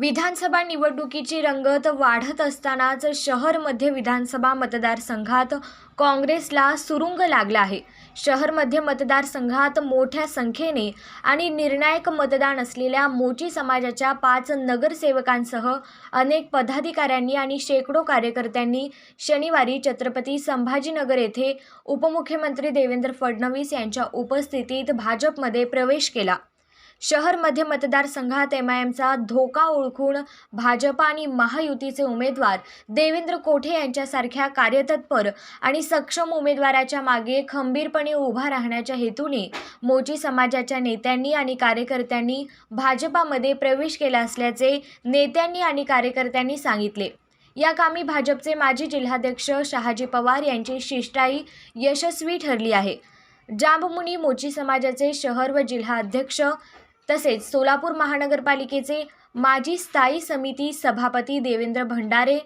विधानसभा निवडणुकीची रंगत वाढत असतानाच शहर मध्य विधानसभा मतदारसंघात काँग्रेसला सुरुंग लागला आहे. शहर मध्य मतदारसंघात मोठ्या संख्येने आणि निर्णायक मतदान असलेल्या मोची समाजाच्या पाच नगरसेवकांसह अनेक पदाधिकाऱ्यांनी आणि शेकडो कार्यकर्त्यांनी शनिवारी छत्रपती संभाजीनगर येथे उपमुख्यमंत्री देवेंद्र फडणवीस यांच्या उपस्थितीत भाजपमध्ये प्रवेश केला. शहर मध्य मतदारसंघात एम आय एमचा धोका ओळखून भाजप आणि महायुतीचे उमेदवार देवेंद्र कोठे यांच्यासारख्या कार्यतत्पर आणि सक्षम उमेदवाराच्या मागे खंबीरपणे उभा राहण्याच्या हेतूने मोची समाजाच्या नेत्यांनी आणि कार्यकर्त्यांनी भाजपामध्ये प्रवेश केला असल्याचे नेत्यांनी आणि कार्यकर्त्यांनी सांगितले. या कामी भाजपचे माजी जिल्हाध्यक्ष शहाजी पवार यांची शिष्टाई यशस्वी ठरली आहे. जांबमुनी मोची समाजाचे शहर व जिल्हा अध्यक्ष तसेच सोलापूर महानगरपालिकेचे माजी स्थायी समिती सभापती देवेंद्र भंडारे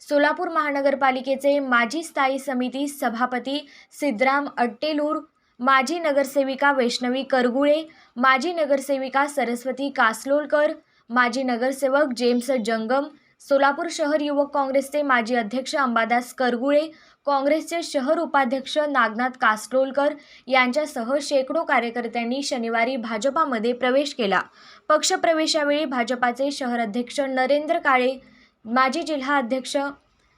सोलापूर महानगरपालिकेचे माजी स्थायी समिती सभापती सिद्धराम अट्टेलूर माजी नगरसेविका वैष्णवी करगुळे माजी नगरसेविका सरस्वती कासलोलकर माजी नगरसेवक जेम्स जंगम सोलापूर शहर युवक काँग्रेसचे माजी अध्यक्ष अंबादास करगुळे काँग्रेसचे शहर उपाध्यक्ष नागनाथ कासरोलकर यांच्यासह शेकडो कार्यकर्त्यांनी शनिवारी भाजपामध्ये प्रवेश केला. पक्षप्रवेशावेळी भाजपाचे शहर अध्यक्ष नरेंद्र काळे माजी जिल्हा अध्यक्ष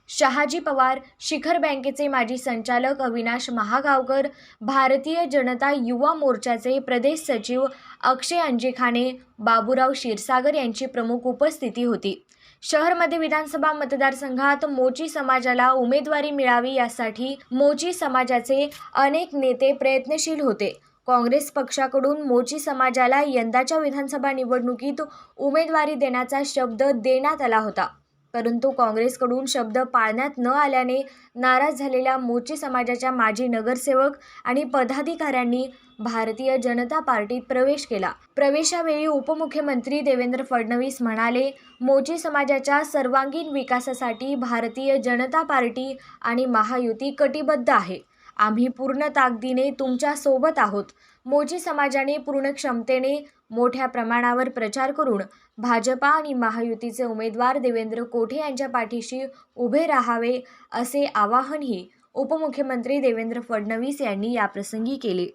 शहाजी पवार शिखर बँकेचे माजी संचालक अविनाश महागावकर भारतीय जनता युवा मोर्चाचे प्रदेश सचिव अक्षय अंजिखाने बाबूराव क्षीरसागर यांची प्रमुख उपस्थिती होती. शहरमध्ये विधानसभा मतदारसंघात मोची समाजाला उमेदवारी मिळावी यासाठी मोची समाजाचे अनेक नेते प्रयत्नशील होते. काँग्रेस पक्षाकडून मोची समाजाला यंदाच्या विधानसभा निवडणुकीत उमेदवारी देण्याचा शब्द देण्यात आला होता. परंतु काँग्रेसकडून शब्द पाळण्यात न आल्याने नाराज झालेल्या मोची समाजाच्या माजी नगरसेवक आणि पदाधिकाऱ्यांनी भारतीय जनता पार्टीत प्रवेश केला. प्रवेशावेळी उपमुख्यमंत्री देवेंद्र फडणवीस म्हणाले मोची समाजाच्या सर्वांगीण विकासासाठी भारतीय जनता पार्टी आणि महायुती कटिबद्ध आहे. आम्ही पूर्ण ताकदीने तुमच्यासोबत आहोत. मोजी समाजाने पूर्ण क्षमतेने मोठ्या प्रमाणावर प्रचार करून भाजपा आणि महायुतीचे उमेदवार देवेंद्र कोठे यांच्या पाठीशी उभे राहावे असे आवाहनही उपमुख्यमंत्री देवेंद्र फडणवीस यांनी याप्रसंगी केले.